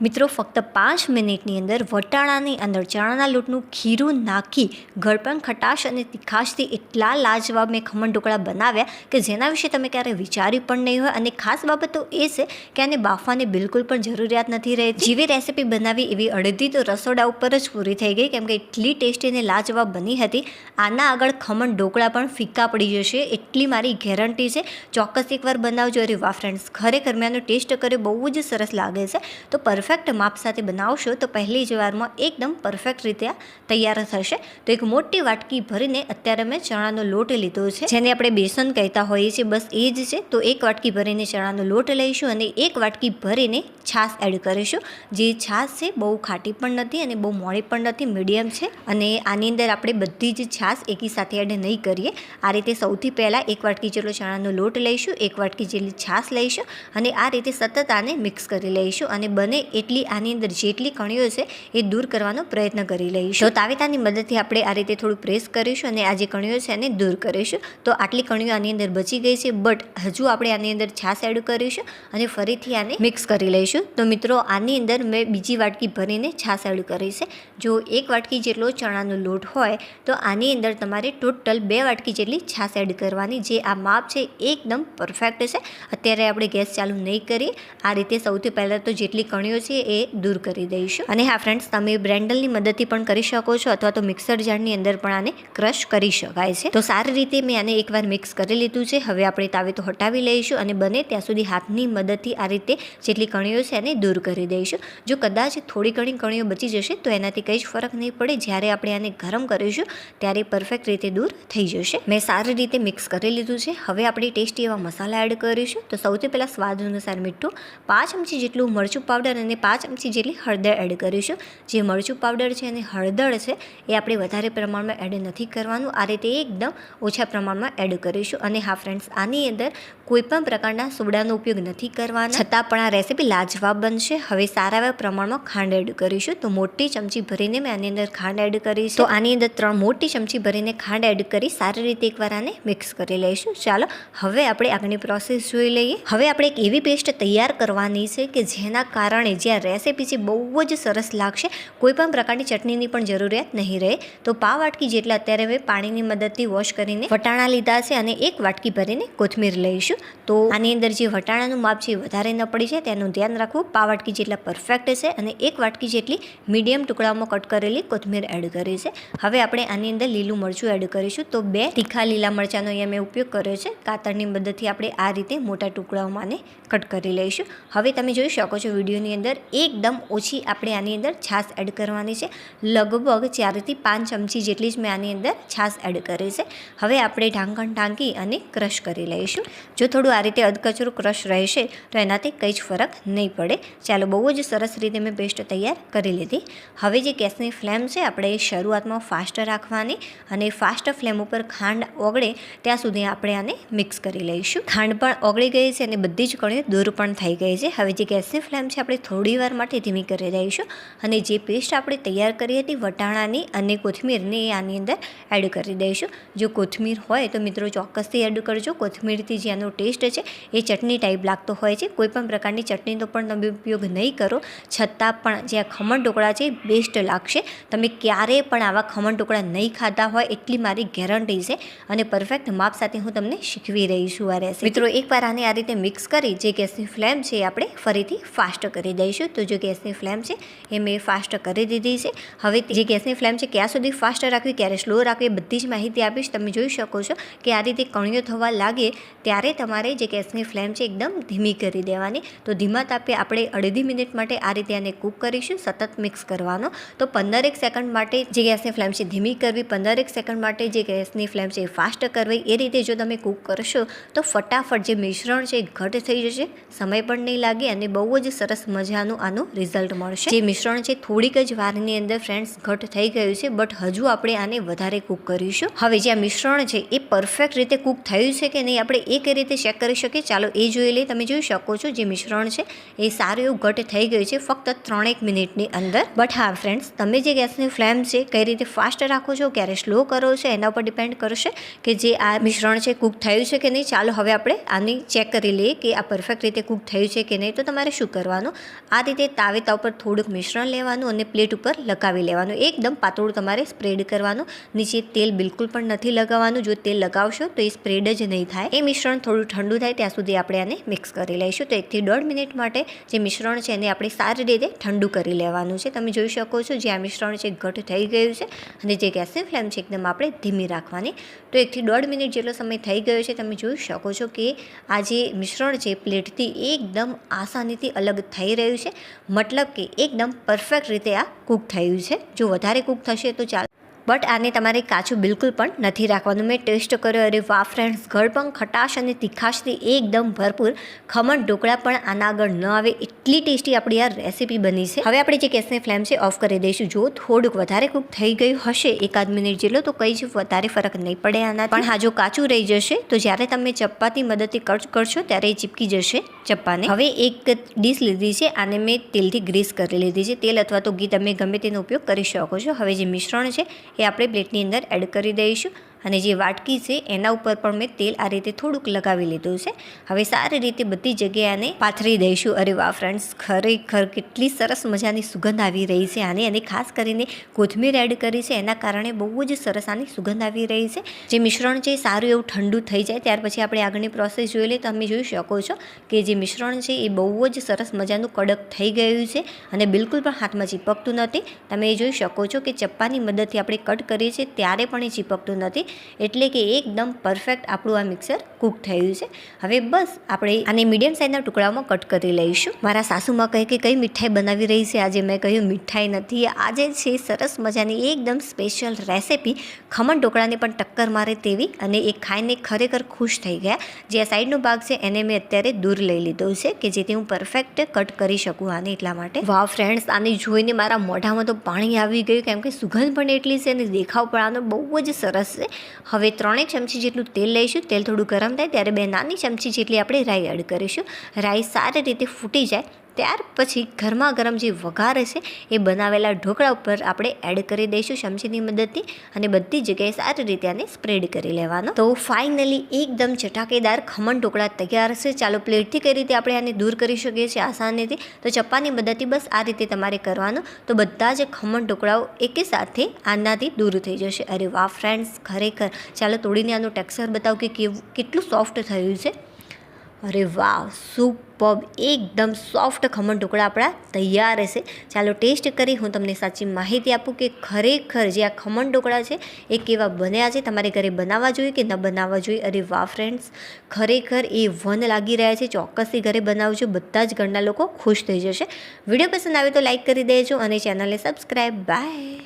મિત્રો, ફક્ત પાંચ મિનિટની અંદર વટાણાની અંદર ચણાના લોટનું ખીરું નાખી ગળપણ ખટાશ અને તીખાશથી એટલા લાજવાબ મેં ખમણ ઢોકળા બનાવ્યા કે જેના વિશે તમે ક્યારે વિચાર્યું પણ નહીં હોય. અને ખાસ બાબત એ છે કે આને બાફવાની બિલકુલ પણ જરૂરિયાત નથી રહેતી. જેવી રેસીપી બનાવી એવી અડધી તો રસોડા ઉપર જ પૂરી થઈ ગઈ, કેમ કે એટલી ટેસ્ટી અને લાજવાબ બની હતી. આના આગળ ખમણ ઢોકળા પણ ફીકા પડી જશે, એટલી મારી ગેરંટી છે. ચોક્કસ એકવાર બનાવજો. અરે વાહ ફ્રેન્ડ્સ ખરેખર મેં આનો ટેસ્ટ કર્યો, બહુ જ સરસ લાગે છે. તો પરફેક્ટ માપ સાથે બનાવશો તો પહેલી જ વારમાં એકદમ પરફેક્ટ રીતે તૈયાર થશે. તો એક મોટી વાટકી ભરીને અત્યારે મેં ચણાનો લોટ લીધો છે. જેને આપણે બેસન કહેતા હોઈએ છીએ, બસ એ જ છે. તો એક વાટકી ભરીને ચણાનો લોટ લઈશું અને એક વાટકી ભરીને છાશ એડ કરીશું. જે છાશ છે, બહુ ખાટી પણ નથી અને બહુ મોડી પણ નથી, મીડિયમ છે. અને આની અંદર આપણે બધી જ છાશ એકી સાથે એડ નહીં કરીએ. આ રીતે સૌથી પહેલાં એક વાટકી જેટલો ચણાનો લોટ લઈશું, એક વાટકી જેટલી છાશ લઈશું અને આ રીતે સતત આને મિક્સ કરી લઈશું અને બને એટલી આની અંદર જેટલી કણીઓ છે એ દૂર કરવાનો પ્રયત્ન કરી લઈશું. તો તાવેતાની મદદથી આપણે આ રીતે થોડું પ્રેસ કરીશું અને આ જે કણીઓ છે એને દૂર કરીશું. તો આટલી કણીઓ આની અંદર બચી ગઈ છે, બટ હજુ આપણે આની અંદર છાશ એડ કરીશું અને ફરીથી આને મિક્સ કરી લઈશું. તો મિત્રો, આની અંદર મેં બીજી વાટકી ભરીને છાશ એડ કરી છે. જો એક વાટકી જેટલો ચણાનો લોટ હોય, તો આની અંદર તમારે ટોટલ બે વાટકી જેટલી છાશ એડ કરવાની, જે આ માપ છે એકદમ પરફેક્ટ છે. અત્યારે આપણે ગેસ ચાલુ નહીં કરીએ. આ રીતે સૌથી પહેલાં તો જેટલી કણીઓ છે એ દૂર કરી દઈશું. અને હા ફ્રેન્ડ્સ તમે બ્રેન્ડલની મદદથી પણ કરી શકો છો અથવા તો મિક્સર જારની અંદર પણ આને ક્રશ કરી શકાય છે. તો સારી રીતે મેં આને એકવાર મિક્સ કરી લીધું છે. હવે આપણે તાવે તો હટાવી લઈશું અને બને ત્યાં સુધી હાથની મદદથી આ રીતે જેટલી કણીઓ છે એને દૂર કરી દઈશું. જો કદાચ થોડી ઘણી કણીઓ બચી જશે તો એનાથી કંઈ જ ફરક નહીં પડે. જ્યારે આપણે આને ગરમ કરીશું ત્યારે પરફેક્ટ રીતે દૂર થઈ જશે. મેં સારી રીતે મિક્સ કરી લીધું છે. હવે આપણે ટેસ્ટી એવા મસાલા એડ કરીશું. તો સૌથી પહેલાં સ્વાદ અનુસાર મીઠું, પાંચ ચમચી જેટલું મરચું પાવડર અને પાંચ ચમચી જેટલી હળદર એડ કરીશું. જે મરચું પાવડર છે અને હળદર છે, એ આપણે વધારે પ્રમાણમાં એડ નથી કરવાનું. આ રીતે એકદમ ઓછા પ્રમાણમાં એડ કરીશું. અને હા ફ્રેન્ડ્સ આની અંદર કોઈપણ પ્રકારના સોડાનો ઉપયોગ નથી કરવાનો. છતાં પણ આ રેસીપી લાજવાબ બનશે. હવે સારા એવા પ્રમાણમાં ખાંડ એડ કરીશું. તો મોટી ચમચી ભરીને મેં આની અંદર ખાંડ એડ કરી તો આની અંદર ત્રણ મોટી ચમચી ભરીને ખાંડ એડ કરી સારી રીતે એકવાર આને મિક્સ કરી લઈશું. ચાલો, હવે આપણે આગળની પ્રોસેસ જોઈ લઈએ. હવે આપણે એક એવી પેસ્ટ તૈયાર કરવાની છે કે જેના કારણે જે આ રેસીપી છે, બહુ જ સરસ લાગશે. કોઈપણ પ્રકારની ચટણીની પણ જરૂરિયાત નહીં રહે. તો પા વાટકી જેટલા અત્યારે મેં પાણીની મદદથી વોશ કરીને વટાણા લીધા છે અને એક વાટકી ભરીને કોથમીર લઈશું. તો આની અંદર જે વટાણાનું માપ છે વધારે ન પડી જાય, તેનું ધ્યાન રાખવું. પાવ વાટકી જેટલા પરફેક્ટ છે અને એક વાટકી જેટલી મીડિયમ ટુકડામાં કટ કરેલી કોથમીર એડ કરી છે. હવે આપણે આની અંદર લીલું મરચું એડ કરીશું. તો બે તીખા લીલા મરચાંનો અહીંયા મેં ઉપયોગ કર્યો છે. કાતરની મદદથી આપણે આ રીતે મોટા ટુકડાઓમાં કટ કરી લઈશું. હવે તમે જોઈ શકો છો વિડીયોની અંદર એકદમ ઓછી આપણે આની અંદર છાશ એડ કરવાની છે. લગભગ ચારથી પાંચ ચમચી જેટલી જ મેં આની અંદર છાશ એડ કરી છે. હવે આપણે ઢાંકણ ઢાંકી અને ક્રશ કરી લઈશું. જો થોડું આ રીતે અધકચરું ક્રશ રહેશે, તો એનાથી કંઈ જ ફરક નહીં પડે. ચાલો, બહુ જ સરસ રીતે મેં પેસ્ટ તૈયાર કરી લીધી. હવે જે ગેસની ફ્લેમ છે, આપણે શરૂઆતમાં ફાસ્ટ રાખવાની અને ફાસ્ટ ફ્લેમ ઉપર ખાંડ ઓગળે, ત્યાં સુધી આપણે આને મિક્સ કરી લઈશું. ખાંડ પણ ઓગળી ગઈ છે અને બધી જ કણીઓ દૂર પણ થઈ ગઈ છે. હવે જે ગેસની ફ્લેમ છે, આપણે થોડી વાર માટે ધીમી કરી દઈશું અને જે પેસ્ટ આપણે તૈયાર કરી હતી વટાણાની અને કોથમીરની એ આની અંદર એડ કરી દઈશું. જો કોથમીર હોય તો મિત્રો ચોક્કસથી એડ કરજો. કોથમીરથી જે આનો ટેસ્ટ છે એ ચટણી ટાઈપ લાગતો હોય છે. કોઈપણ પ્રકારની ચટણીનો પણ તમે ઉપયોગ નહીં કરો. છતાં પણ જે આ ખમણ ઢોકળા છે બેસ્ટ લાગશે. તમે ક્યારેય પણ આવા ખમણ ઢોકળા નહીં ખાતા હોય એટલી મારી ગેરંટી છે અને પરફેક્ટ માપ સાથે હું તમને શીખવી રહી છું આ રેસીપી મિત્રો એકવાર આને આ રીતે મિક્સ કરી જે ગેસની ફ્લેમ છે આપણે ફરીથી ફાસ્ટ કરી દઈશું. તો જે ગેસની ફ્લેમ છે એ મેં ફાસ્ટ કરી દીધી છે. હવે જે ગેસની ફ્લેમ છે ક્યાં સુધી ફાસ્ટ રાખવી, ક્યારે સ્લો રાખવી બધી જ માહિતી આપીશ. તમે જોઈ શકો છો કે આ રીતે કણીઓ થવા લાગે ત્યારે તમારે જે ગેસની ફ્લેમ છે એકદમ ધીમી કરી દેવાની. તો ધીમા તાપે આપણે અડધી મિનિટ માટે આ રીતે આને કૂક કરીશું, સતત મિક્સ કરવાનો. તો પંદરેક સેકન્ડ માટે જે ગેસની ફ્લેમ છે ધીમી કરવી, પંદરેક સેકન્ડ માટે જે ગેસની ફ્લેમ છે એ ફાસ્ટ કરવી. એ રીતે જો તમે કૂક કરશો તો ફટાફટ જે મિશ્રણ છે એ ઘટ થઈ જશે. સમય પણ નહીં લાગે અને બહુ જ સરસ મજાનું આનું રિઝલ્ટ મળશે. જે મિશ્રણ છે, થોડીક જ વારની અંદર ફ્રેન્ડ્સ ઘટ થઈ ગયું છે બટ હજુ આપણે આને વધારે કૂક કરીશું. હવે જે આ મિશ્રણ છે, એ પરફેક્ટ રીતે કૂક થયું છે કે નહીં, આપણે એ કઈ રીતે ચેક કરી શકીએ. ચાલો એ જોઈ લઈએ. તમે જોઈ શકો છો જે મિશ્રણ છે, એ સારું એવું ઘટ થઈ ગયું છે ફક્ત ત્રણેક મિનિટની અંદર. બટ હા ફ્રેન્ડ્સ તમે જે ગેસની ફ્લેમ છે, કઈ રીતે ફાસ્ટ રાખો છો, ક્યારે સ્લો કરો છો, એના ઉપર ડિપેન્ડ કરશે કે જે આ મિશ્રણ છે કૂક થયું છે કે નહીં. ચાલો હવે આપણે આની ચેક કરી લઈએ કે આ પરફેક્ટ રીતે કૂક થયું છે કે નહીં. તો તમારે શું કરવાનું? આ રીતે તાવેતા ઉપર થોડુંક મિશ્રણ લેવાનું અને પ્લેટ ઉપર લગાવી લેવાનું. એકદમ પાતળું તમારે સ્પ્રેડ કરવાનું. નીચે તેલ બિલકુલ પણ નથી લગાવવાનું. જો તેલ લગાવશો તો એ સ્પ્રેડ જ નહીં થાય. એ મિશ્રણ થોડું ઠંડુ થાય ત્યાં સુધી આપણે આને મિક્સ કરી લઈશું. તો એકથી દોઢ મિનિટ માટે જે મિશ્રણ છે એને આપણે સારી રીતે ઠંડુ કરી લેવાનું છે. તમે જોઈ શકો છો જે આ મિશ્રણ છે ઘટ થઈ ગયું છે અને જે ગેસની ફ્લેમ છે એકદમ આપણે ધીમી રાખવાની. તો એકથી દોઢ મિનિટ જેટલો સમય થઈ ગયો છે તમે જોઈ શકો છો કે આ જે મિશ્રણ છે પ્લેટથી એકદમ આસાનીથી અલગ થઈ રહ્યું છે. મતલબ કે એકદમ પરફેક્ટ રીતે આ કૂક થયું છે. જો વધારે કૂક થશે તો ચાલ બટ આને તમારે કાચું બિલકુલ પણ નથી રાખવાનું. મેં ટેસ્ટ કર્યો, અરે વાહ ફ્રેન્ડ્સ ગળપણ ખટાશ અને તીખાશથી એકદમ ભરપૂર. ખમણ, ઢોકળા પણ આના આગળ ન આવે. એટલી ટેસ્ટી આપણી આ રેસીપી બની છે. હવે આપણે જે ગેસની ફ્લેમ છે ઓફ કરી દઈશું. જો થોડુંક વધારે કૂક થઈ ગયું હશે. એકાદ મિનિટ જેટલો તો કંઈ જ વધારે ફરક નહીં પડે આના પણ હા, જો કાચું રહી જશે, તો જ્યારે તમે ચપ્પાથી મદદથી કટ કરશો, ત્યારે એ ચીપકી જશે ચપ્પાને. હવે એક ડીશ લીધી છે, આને મેં તેલથી ગ્રીસ કરી લીધી છે. તેલ અથવા તો ઘી તમે ગમે તેનો ઉપયોગ કરી શકો છો. હવે જે મિશ્રણ છે એ આપણે પ્લેટની અંદર એડ કરી દઈશું. અને જે વાટકી છે, એના ઉપર પણ મેં તેલ આ રીતે થોડુંક લગાવી લીધું છે. હવે સારી રીતે બધી જગ્યાને પાથરી દઈશું. અરે વાહ ફ્રેન્ડ્સ ખરેખર કેટલી સરસ મજાની સુગંધ આવી રહી છે આને. અને ખાસ કરીને કોથમીર એડ કરી છે, એના કારણે બહુ જ સરસ આની સુગંધ આવી રહી છે. જે મિશ્રણ છે સારું એવું ઠંડુ થઈ જાય. ત્યાર પછી આપણે આગળની પ્રોસેસ જોઈ લઈએ તમે જોઈ શકો છો કે જે મિશ્રણ છે એ બહુ જ સરસ મજાનું કડક થઈ ગયું છે અને બિલકુલ પણ હાથમાં ચીપકતું નથી. તમે એ જોઈ શકો છો કે ચપ્પાની મદદથી આપણે કટ કરીએ છીએ, ત્યારે પણ એ ચીપકતું નથી. એટલે કે એકદમ પરફેક્ટ આપણું આ મિક્સર કૂક થયું છે. હવે બસ આપણે આને મીડિયમ સાઇઝના ટુકડામાં કટ કરી લઈશું. મારા સાસુમાં કહે કે કઈ મીઠાઈ બનાવી રહી છે? આજે મેં કહ્યું મીઠાઈ નથી. આજે છે સરસ મજાની એકદમ સ્પેશિયલ રેસિપી ખમણ ઢોકળાને પણ ટક્કર મારે તેવી અને એ ખાઈને ખરેખર ખુશ થઈ ગયા. જે આ સાઈડનો ભાગ છે એને મેં અત્યારે દૂર લઈ લીધો છે કે જેથી હું પરફેક્ટ કટ કરી શકું આને એટલા માટે. વાહ ફ્રેન્ડ્સ આને જોઈને મારા મોઢામાં તો પાણી આવી ગયું. કેમ કે સુગંધ પણ એટલી છે અને દેખાવ પણ આનો બહુ જ સરસ છે. હવે ત્રણેક ચમચી જેટલું તેલ લઈશું. તેલ થોડું ગરમ થાય ત્યારે બે નાની ચમચી જેટલી આપણે રાઈ એડ કરીશું. રાઈ સારી રીતે ફૂટી જાય ત્યાર પછી ગરમા ગરમ જે વઘાર હશે એ બનાવેલા ઢોકળા ઉપર આપણે એડ કરી દઈશું ચમચીની મદદથી અને બધી જગ્યાએ સારી રીતે આને સ્પ્રેડ કરી લેવાનો. તો ફાઇનલી એકદમ ચટાકેદાર ખમણ ઢોકળા તૈયાર હશે ચાલો પ્લેટથી કઈ રીતે આપણે આને દૂર કરી શકીએ છીએ આસાનીથી? તો ચપ્પાની મદદથી બસ આ રીતે તમારે કરવાનું. તો બધા જ ખમણ ઢોકળાઓ એકે સાથે આનાથી દૂર થઈ જશે. અરે વાહ ફ્રેન્ડ્સ ખરેખર. ચાલો તોડીને આનું ટેક્સચર બતાવું કે કેટલું સોફ્ટ થયું છે. અરે વાહ સુપર એકદમ સોફ્ટ ખમણ ઢોકળા આપણા તૈયાર હશે ચાલો ટેસ્ટ કરી હું તમને સાચી માહિતી આપું કે ખરેખર જે આ ખમણ ઢોકળા છે, એ કેવા બન્યા છે? તમારે ઘરે બનાવવા જોઈએ કે ન બનાવવા જોઈએ? અરે વાહ ફ્રેન્ડ્સ ખરેખર એ વન લાગી રહ્યા છે. ચોક્કસથી ઘરે બનાવજો. બધા જ ઘરના લોકો ખુશ થઈ જશે. વીડિયો પસંદ આવે તો લાઇક કરી દેજો અને ચેનલને સબસ્ક્રાઈબ બાય